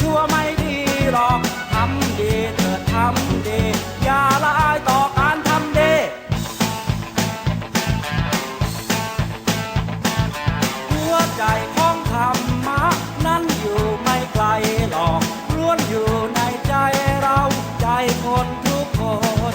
ชั่วไม่ดีหรอกทำดีเถิดทำดี อย่าละอายต่อการทำดีหัวใจของธรรมะนั้นอยู่ไม่ไกลหรอกร้วนอยู่ในใจเราใจคนทุกคน